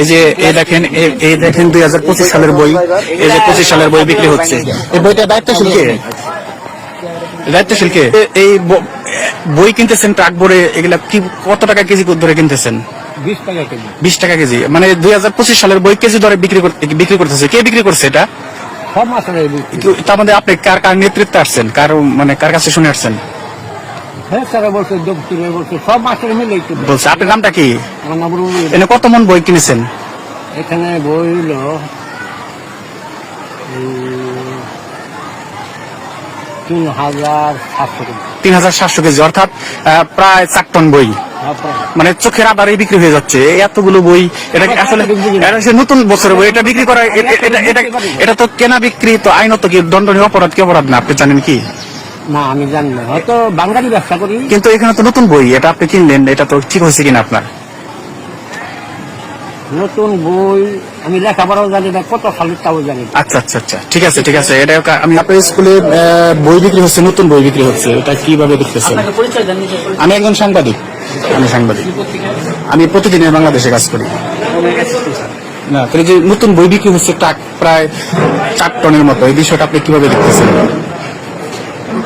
এই যে এই দেখেন এই দেখেন দুই হাজার পঁচিশ সালের বই এই যে পঁচিশ সালের বই বিক্রি হচ্ছে। এই বইটা দায়িত্বশীল কে? দায়িত্বশীল কে? এই বই কিনতেছেন ট্রাক ভরে এগুলা কি কত টাকা কেজি ধরে কিনতেছেন? বিশ টাকা কেজি। বিশ টাকা কেজি। মানে দুই হাজার পঁচিশ সালের বই কেজি দরে বিক্রি করতে বিক্রি করতেছে। কে বিক্রি করছে এটা? তার মধ্যে আপনি কার কার নেতৃত্বে আসছেন? কার মানে কার কাছে শুনে আসছেন? হ্যাঁ স্যার বলছে দক্ষিণে বলছে সব মাসের মিলে বলছে আপনার নামটা কি? আমার নাম রুমি। এনে কত মন বই কিনেছেন? এখানে বই হলো উম, তিন হাজার সাতশো টাকা তিন হাজার সাতশো কেজি অর্থাৎ আহ, প্রায় চার টন বই। তারপর মানে চোখের আধারে বিক্রি হয়ে যাচ্ছে। এই এতগুলো বই এটা কি আসলে এটা হচ্ছে নতুন বছরের বই এটা বিক্রি করা এ- এ- এটা এটা এটা তো কেনা বিক্রি তো আইনত কি দণ্ডনীয় অপরাধ কি অপরাধ না? আপনি জানেন কি? না আমি জানি না। হয়তো বাঙালি ব্যবসা করি। কিন্তু এখানে তো নতুন বই এটা আপনি কিনলেন এটা তো ঠিক হয়েছে কিনা আপনার? নতুন বই আমি লেখাপড়াও জানি না কত সালের তাও জানি আচ্ছা আচ্ছা আচ্ছা ঠিক আছে ঠিক আছে এটা আমি আপনার স্কুলে বই বিক্রি হচ্ছে নতুন বই বিক্রি হচ্ছে এটা কীভাবে দেখতেছেন? আমি একজন সাংবাদিক আমি সাংবাদিক। আমি প্রতিদিনের বাংলাদেশে কাজ করি। না তাহলে যে নতুন বই বিক্রি হচ্ছে প্রায় চার টনের মতো এই বিষয়টা আপনি কীভাবে দেখতেছেন?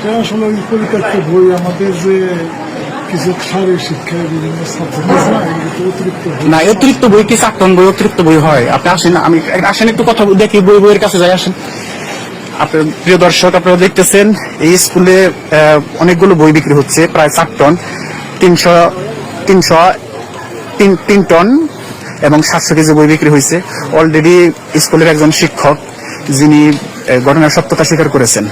এটা আসলে ওই পরিত্যক্ত বই আমাদের যে কিছু শারীরিক শিক্ষায় বিভিন্ন না অতিরিক্ত বই। কি চার টন বই অতিরিক্ত বই হয়। আপনি আসেন, আমি আসেন, একটু কথা দেখি, বই, বইয়ের কাছে যাই, আসেন। আপনার প্রিয় দর্শক, আপনারা দেখতেছেন, এই স্কুলে অনেকগুলো বই বিক্রি হচ্ছে, প্রায় চার টন, তিনশো তিনশো, তিন তিন টন এবং সাতশো কেজি বই বিক্রি হয়েছে। অলরেডি স্কুলের একজন শিক্ষক, যিনি ঘটনার সত্যতা স্বীকার করেছেন।